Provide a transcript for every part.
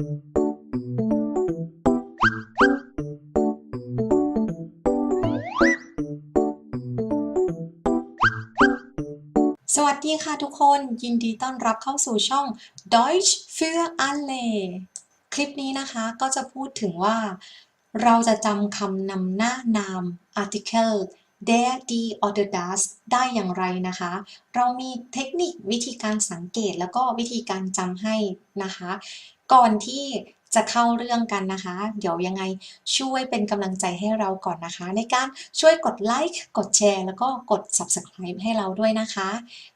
สวัสดีค่ะทุกคนยินดีต้อนรับเข้าสู่ช่อง Deutsch für alle คลิปนี้นะคะก็จะพูดถึงว่า เราจะจำคำนำหน้านาม article der die oder das ได้อย่างไรนะคะ เรามีเทคนิควิธีการสังเกตแล้วก็วิธีการจำให้นะคะ ก่อนที่จะเข้าเรื่องกันนะคะ เดี๋ยวยังไงช่วยเป็นกำลังใจให้เราก่อนนะคะ ในการช่วยกดไลค์กดแชร์ แล้วก็กด subscribe ให้เราด้วยนะคะ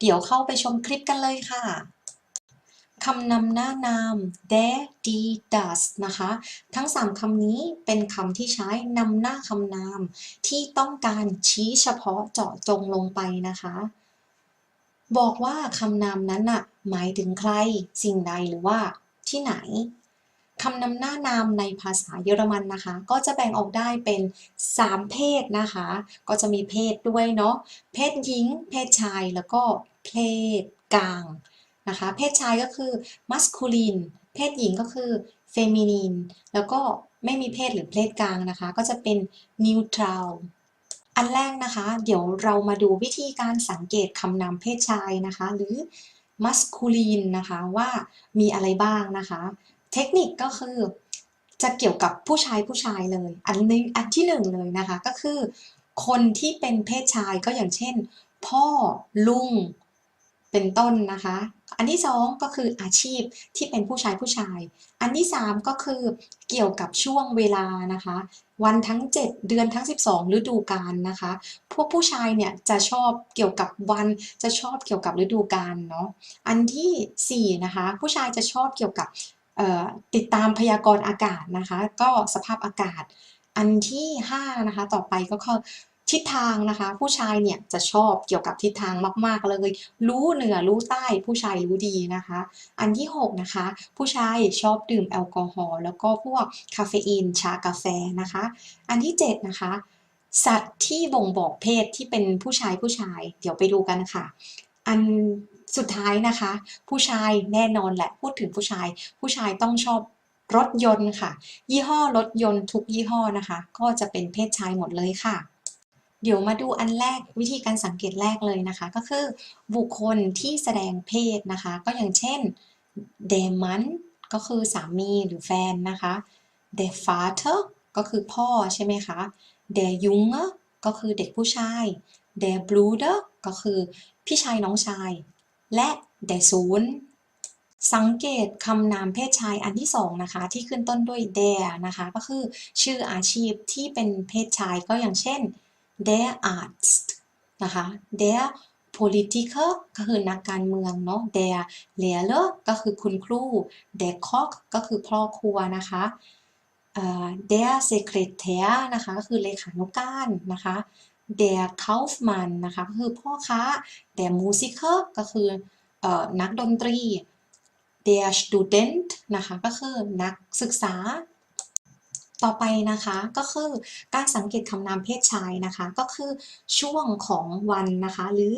เดี๋ยวเข้าไปชมคลิปกันเลยค่ะ คำนำหน้านาม der die das นะคะ ทั้ง 3คำนี้เป็นคำที่ใช้นำหน้าคำนาม ที่ต้องการชี้เฉพาะเจาะจงลงไปนะคะ บอกว่าคำนามนั้นน่ะหมายถึงใคร สิ่งใดหรือว่าที่ไหนคำนำหน้านามในภาษาเยอรมันนะคะ ก็จะแบ่งออกได้เป็น 3 เพศนะคะ ก็จะมีเพศด้วยเนาะเพศหญิง เพศชายแล้วก็เพศกลาง นะคะ เพศชายก็คือ masculine เพศหญิงก็คือ feminine แล้วก็ไม่มีเพศหรือเพศกลางนะคะ ก็จะเป็น neutral อันแรกนะคะ เดี๋ยวเรามาดูวิธีการสังเกตคำนามเพศชายนะคะ หรือ masculine นะคะว่ามีอะไรบ้างนะคะ เทคนิคก็คือจะเกี่ยวกับผู้ชายผู้ชายเลย อันนึงอันที่หนึ่งเลยนะคะก็คือ คนที่เป็นเพศชายก็อย่างเช่น พ่อลุง เป็นต้นนะคะ อันที่สองก็คืออาชีพที่เป็นผู้ชายผู้ชาย อันที่สามก็คือเกี่ยวกับช่วงเวลานะคะ วันทั้ง 7 เดือนทั้ง 12 ฤดูกาลนะคะ พวกผู้ชายเนี่ยจะชอบเกี่ยวกับวันจะชอบเกี่ยวกับฤดูกาลเนาะ อันที่สี่นะคะผู้ชายจะชอบเกี่ยวกับติดตามพยากรณ์อากาศนะคะ ก็สภาพอากาศ อันที่ห้านะคะต่อไปก็คือ ทิศทางนะคะ ผู้ชายเนี่ยจะชอบเกี่ยวกับทิศทางมากๆเลย รู้เหนือรู้ใต้ผู้ชายรู้ดีนะคะ อันที่หกนะคะ ผู้ชายชอบดื่มแอลกอฮอล์แล้วก็พวกคาเฟอีนชากาแฟนะคะ อันที่เจ็ดนะคะ สัตว์ที่บ่งบอกเพศที่เป็นผู้ชายผู้ชาย เดี๋ยวไปดูกันค่ะ อันสุดท้ายนะคะ ผู้ชายแน่นอนแหละพูดถึงผู้ชาย ผู้ชายต้องชอบรถยนต์ค่ะ ยี่ห้อรถยนต์ทุกยี่ห้อนะคะ ก็จะเป็นเพศชายหมดเลยค่ะ เดี๋ยวมาดูอันแรกวิธีการสังเกตแรกเลยนะคะ ก็คือบุคคลที่แสดงเพศนะคะ ก็อย่างเช่น der Mann ก็คือสามีหรือแฟนนะคะ der Vater ก็คือพ่อใช่ไหมคะ der Junge ก็คือเด็กผู้ชาย der Bruder ก็คือพี่ชายน้องชาย และ der Sohn สังเกตคำนามเพศชายอันที่สองนะคะ ที่ขึ้นต้นด้วย der นะคะ ก็คือชื่ออาชีพที่เป็นเพศชายก็อย่างเช่น der Arzt นะคะ der Politiker ก็คือนักการเมืองเนาะ der Lehrer ก็คือคุณครู der Koch ก็คือพ่อครัวนะคะเอ่อ der Sekretär นะคะก็คือเลขานุการนะคะ der Kaufman นะคะก็คือพ่อค้า der Musiker ก็คืออนักดนตรี der Student นะคะก็คือนักศึกษา ต่อไปนะคะก็คือการสังเกตคำนามเพศชายนะคะ ก็คือช่วงของวันนะคะ หรือ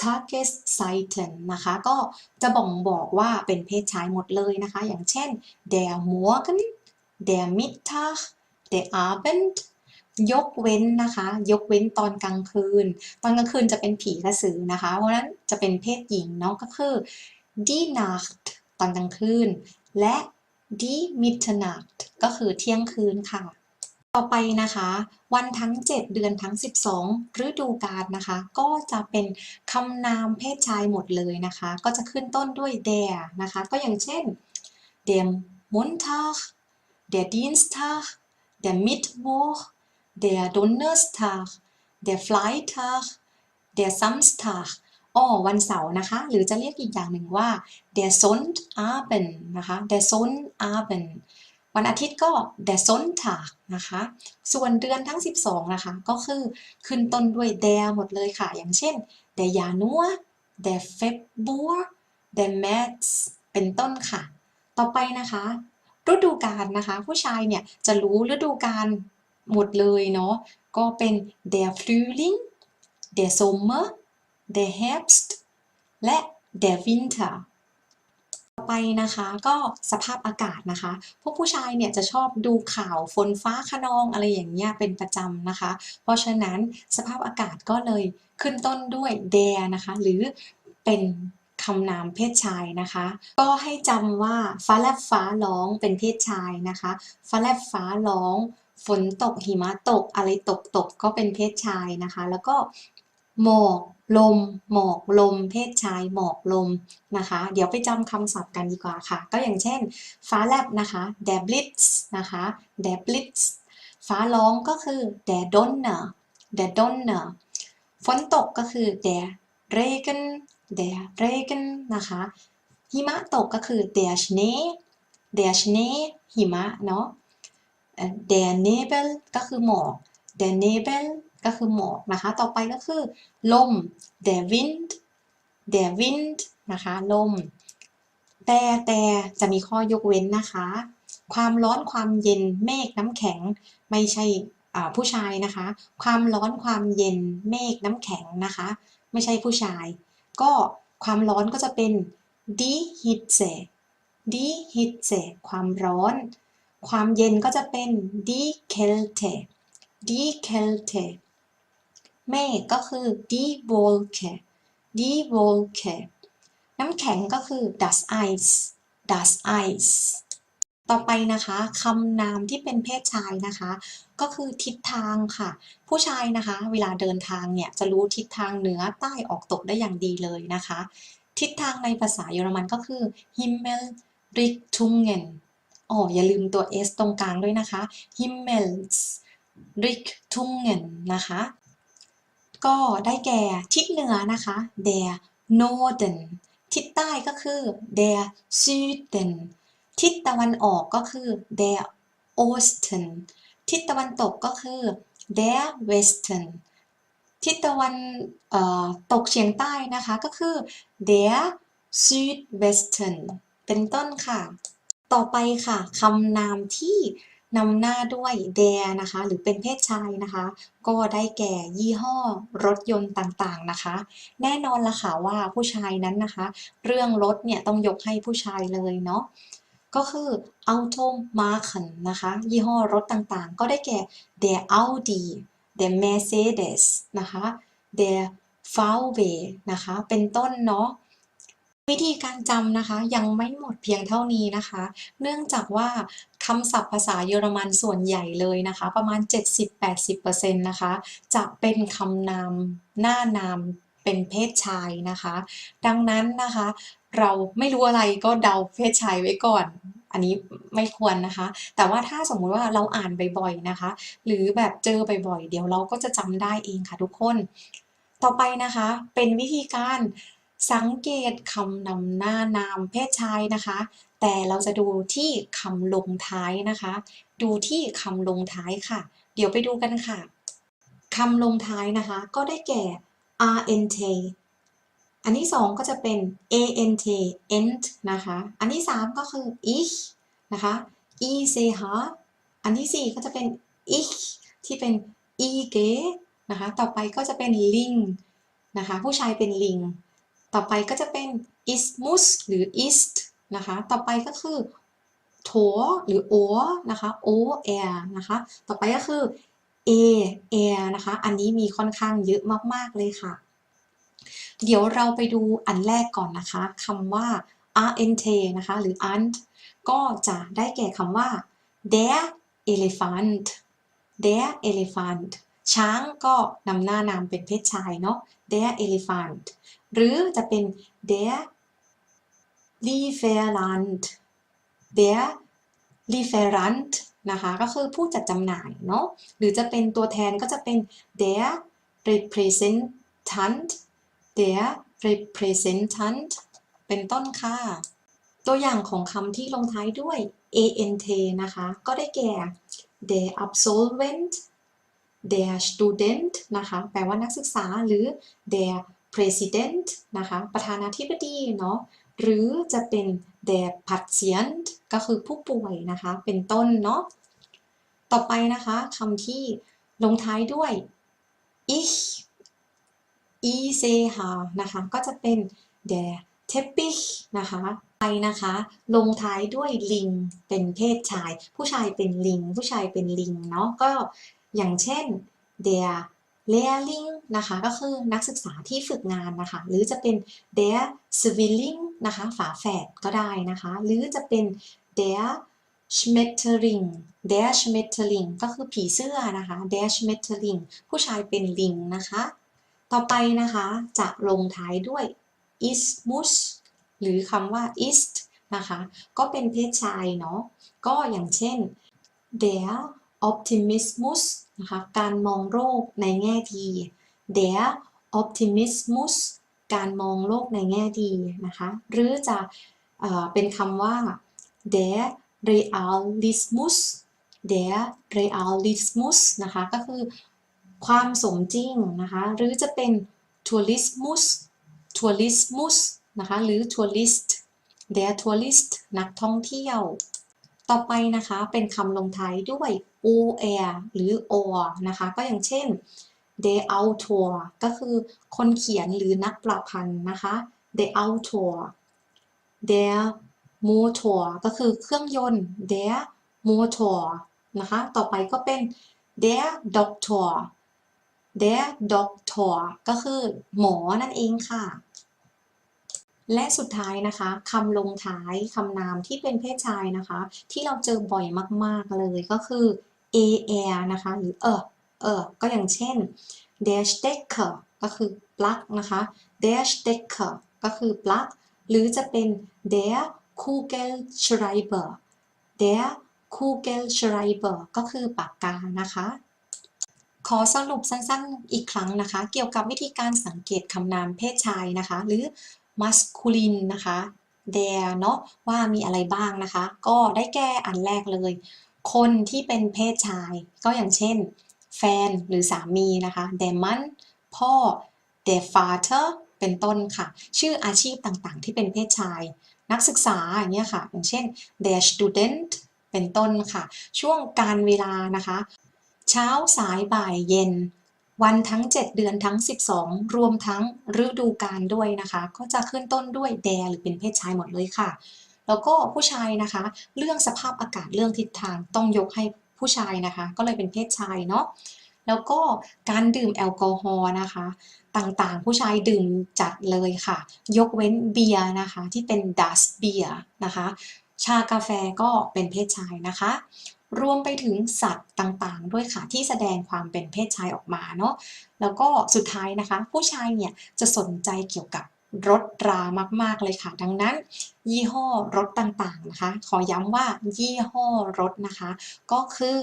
Tageszeiten นะคะ ก็จะบ่งบอกว่าเป็นเพศชายหมดเลยนะคะ อย่างเช่น der Morgen der Mittag der Abend ยกเว้นนะคะ ยกเว้นตอนกลางคืน ตอนกลางคืนจะเป็นผีกระสือนะคะ เพราะฉะนั้นจะเป็นเพศหญิงเนาะก็คือ die Nacht ตอนกลางคืน และ die Mitternacht ก็คือเที่ยงคืนค่ะ ต่อไปนะคะ วันทั้ง 7 เดือนทั้ง 12 ฤดูกาลนะคะ ก็จะเป็นคำนามเพศชายหมดเลยนะคะ ก็จะขึ้นต้นด้วย der นะคะ ก็อย่างเช่น der Montag der Dienstag der Mittwoch der Donnerstag der Freitag der Samstag อ๋อวันเสาร์นะคะ หรือจะเรียกอีกอย่างหนึ่งว่า der Sonnabend นะคะ der Sonnabend วันอาทิตย์ก็ der Sonntag นะคะ ส่วนเดือนทั้ง 12 นะคะ ก็คือขึ้นต้นด้วย der หมดเลยค่ะ อย่างเช่น der Januar der Februar der März เป็นต้นค่ะ ต่อไปนะคะ ฤดูกาลนะคะ ผู้ชายเนี่ยจะรู้ฤดูกาลหมดเลยเนาะ ก็เป็น der Frühling der Sommer der Herbst และ der Winter ต่อไปนะคะก็สภาพอากาศนะคะ พวกผู้ชายเนี่ยจะชอบดูข่าวฝนฟ้าคะนองอะไรอย่างเงี้ยเป็นประจำนะคะ เพราะฉะนั้นสภาพอากาศก็เลยขึ้นต้นด้วย there นะคะ หรือเป็นคำนามเพศชายนะคะ ก็ให้จำว่าฟ้าแลบฟ้าร้องเป็นเพศชายนะคะฟ้าแลบฟ้าร้อง ฝนตกหิมะตกอะไรตกตกก็เป็นเพศชายนะคะ แล้วก็ หมอกลม หมอกลม เพศชาย หมอกลมนะคะ เดี๋ยวไปจำคำศัพท์กันดีกว่าค่ะ ก็อย่างเช่น ฟ้าแลบนะคะ der Blitz นะคะ der Blitz ฟ้าร้องก็คือ der Donner der Donner ฝนตกก็คือ der Regen der Regen นะคะ หิมะตกก็คือ der Schnee der Schnee หิมะเนาะเอ่อ der Nebel ก็คือหมอก der Nebel ก็คือหมอกนะคะ ต่อไปก็คือ ลม der Wind der Wind นะคะ ลม แต่แต่จะมีข้อยกเว้นนะคะ ความร้อนความเย็นเมฆน้ำแข็งไม่ใช่ผู้ชายนะคะ ความร้อนความเย็นเมฆน้ำแข็งนะคะ ไม่ใช่ผู้ชาย ก็ความร้อนก็จะเป็น die Hitze die Hitze ความร้อน ความเย็นก็จะเป็น die Kälte die Kälte เมฆก็คือ die Wolke die Wolke น้ำแข็งก็คือ das Eis das Eis ต่อไปนะคะคำนามที่เป็นเพศชายนะคะ ก็คือทิศทางค่ะ ผู้ชายนะคะ เวลาเดินทางเนี่ยจะรู้ทิศทางเหนือใต้ออกตกได้อย่างดีเลยนะคะ ทิศทางในภาษาเยอรมันก็คือ Himmel Richtungen อ๋ออย่าลืมตัว s ตรงกลางด้วยนะคะ Himmels Richtungen นะคะ ก็ได้แก่ทิศเหนือนะคะ der Norden ทิศใต้ก็คือ der Süden ทิศตะวันออกก็คือ der Osten ทิศตะวันตกก็คือ der Westen ทิศตะวันตกเฉียงใต้นะคะก็คือ der Südwesten เป็นต้นค่ะ ต่อไปค่ะคำนามที่ นำหน้าด้วย der นะคะ หรือเป็นเพศชายนะคะ ก็ได้แก่ยี่ห้อรถยนต์ต่างๆนะคะ แน่นอนละค่ะว่าผู้ชายนั้นนะคะ เรื่องรถเนี่ยต้องยกให้ผู้ชายเลยเนาะก็คือ Automarken นะคะ ยี่ห้อรถต่างๆ ก็ได้แก่ der Audi der Mercedes นะคะ der VW นะคะ เป็นต้นเนาะ วิธีการจำนะคะยังไม่หมดเพียงเท่านี้นะคะ เนื่องจากว่าคำศัพท์ภาษาเยอรมันส่วนใหญ่เลยนะคะ ประมาณ 70-80%นะคะ จะเป็นคำนามหน้านามเป็นเพศชายนะคะ ดังนั้นนะคะ เราไม่รู้อะไรก็เดาเพศชายไว้ก่อน อันนี้ไม่ควรนะคะ แต่ว่าถ้าสมมุติว่าเราอ่านบ่อยๆนะคะ หรือแบบเจอบ่อยๆเดี๋ยวเราก็จะจำได้เองค่ะทุกคน ต่อไปนะคะเป็นวิธีการ สังเกตคำนำหน้านามเพศชายนะคะ แต่เราจะดูที่คำลงท้ายนะคะ ดูที่คำลงท้ายค่ะ เดี๋ยวไปดูกันค่ะคำลงท้ายนะคะ ก็ได้แก่ rnt อันที่สองก็จะเป็น ant ent นะคะ อันที่สามก็คือ ich นะคะ ich อันที่สี่ก็จะเป็น ich ที่เป็น ig นะคะ ต่อไปก็จะเป็น ling นะคะ ผู้ชายเป็นลิง ต่อไปก็จะเป็น ismus หรือ ist นะคะ ต่อไปก็คือโถหรือ o นะคะ o r นะคะ ต่อไปก็คือ a air นะคะ อันนี้มีค่อนข้างเยอะมาก ๆ เลยค่ะ เดี๋ยวเราไปดูอันแรกก่อนนะคะคำว่า rnt นะคะ หรือ ant ก็จะได้แก่คำว่า der Elephant der Elephant ช้างก็นำหน้านามเป็นเพศชายเนาะ der Elephant หรือจะเป็น der Lieferant der Lieferant นะคะ ก็คือผู้จัดจำหน่ายเนาะ หรือจะเป็นตัวแทนก็จะเป็น der Representant der Representant เป็นต้นค่ะ ตัวอย่างของคำที่ลงท้ายด้วย ant นะคะ ก็ได้แก่ der Absolvent der Student นะคะ แปลว่านักศึกษาหรือ der Präsident นะคะ ประธานาธิบดีเนาะ หรือจะเป็น der Patient ก็คือผู้ป่วยนะคะ เป็นต้นเนาะ ต่อไปนะคะคำที่ลงท้ายด้วย ich ich นะคะ ก็จะเป็น der Teppich นะคะไปนะคะ ลงท้ายด้วยลิง เป็นเพศชาย ผู้ชายเป็นลิง ผู้ชายเป็นลิงเนาะ ก็อย่างเช่น der Lehrling นะคะก็คือนักศึกษาที่ฝึกงานนะคะ หรือจะเป็น der Zwilling นะคะฝาแฝดก็ได้นะคะ หรือจะเป็น der Schmetterling der Schmetterling ก็คือผีเสื้อนะคะ der Schmetterling ผู้ชายเป็นลิงนะคะ ต่อไปนะคะจะลงท้ายด้วย ismus หรือคำว่า ist นะคะ ก็เป็นเพศชายเนาะก็อย่างเช่น der Optimismus นะคะการมองโลกในแง่ดี der Optimismus การมองโลกในแง่ดีนะคะหรือจะเอเป็นคำว่า der Realismus der Realismus นะคะก็คือความสมจริงนะคะหรือจะเป็น Tourismus Tourismus นะคะหรือ Tourist der Tourist นักท่องเที่ยว ต่อไปนะคะเป็นคำลงท้ายด้วย or หรือ or นะคะ ก็อย่างเช่น der Autor ก็คือคนเขียนหรือนักประพันธ์นะคะ der Autor der Motor ก็คือเครื่องยนต์ der Motor นะคะ ต่อไปก็เป็น der Doktor der Doktor ก็คือหมอนั่นเองค่ะ และสุดท้ายนะคะคำลงท้ายคำนามที่เป็นเพศชายนะคะ ที่เราเจอบ่อยมาก ๆ เลยก็คือ er นะคะ หรือเออเออก็อย่างเช่น der Stecker ก็คือปลั๊กนะคะ der Stecker ก็คือปลั๊กหรือจะเป็น der Kugelschreiber der Kugelschreiber ก็คือปากกานะคะ ขอสรุปสั้นๆอีกครั้งนะคะ เกี่ยวกับวิธีการสังเกตคำนามเพศชายนะคะ หรือ masculine นะคะ there เนาะว่ามีอะไรบ้างนะคะ ก็ได้แก่อันแรกเลย คนที่เป็นเพศชาย ก็อย่างเช่น แฟนหรือสามีนะคะ der Mann พ่อ der Vater เป็นต้นค่ะ ชื่ออาชีพต่างๆ ที่เป็นเพศชาย นักศึกษาอย่างเงี้ยค่ะ อย่างเช่น der Student เป็นต้นค่ะ ช่วงการเวลานะคะ เช้าสายบ่ายเย็น วันทั้ง 7 เดือนทั้ง 12 รวมทั้งฤดูกาลด้วยนะคะ ก็จะขึ้นต้นด้วย der หรือเป็นเพศชายหมดเลยค่ะ แล้วก็ผู้ชายนะคะ เรื่องสภาพอากาศเรื่องทิศทางต้องยกให้ผู้ชายนะคะ ก็เลยเป็นเพศชายเนาะแล้วก็การดื่มแอลกอฮอล์นะคะ ต่างๆ ผู้ชายดื่มจัดเลยค่ะ ยกเว้นเบียร์นะคะ ที่เป็นดัสเบียร์นะคะ ชากาแฟก็เป็นเพศชายนะคะ รวมไปถึงสัตว์ต่างๆ ด้วยค่ะที่แสดงความเป็นเพศชายออกมาเนาะแล้วก็สุดท้ายนะคะ ผู้ชายเนี่ยจะสนใจเกี่ยวกับ รถรามากๆเลยค่ะ ดังนั้น ยี่ห้อรถต่างๆนะคะ ขอย้ำว่ายี่ห้อรถนะคะ ก็คือ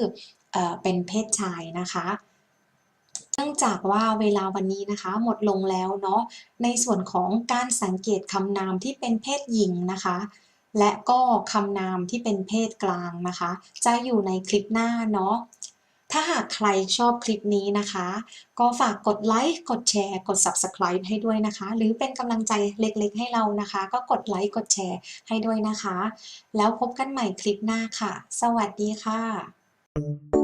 เออเป็นเพศชายนะคะเนื่องจากว่าเวลาวันนี้นะคะ หมดลงแล้วเนาะในส่วนของการสังเกตคำนามที่เป็นเพศหญิงนะคะและก็คำนามที่เป็นเพศกลางนะคะ จะอยู่ในคลิปหน้าเนาะ ถ้าหากใครชอบคลิปนี้นะคะ ก็ฝากกดไลค์ กดแชร์ กด Subscribe ให้ด้วยนะคะ หรือเป็นกำลังใจเล็กๆ ให้เรานะคะ ก็กดไลค์ กดแชร์ให้ด้วยนะคะ แล้วพบกันใหม่คลิปหน้าค่ะ สวัสดีค่ะ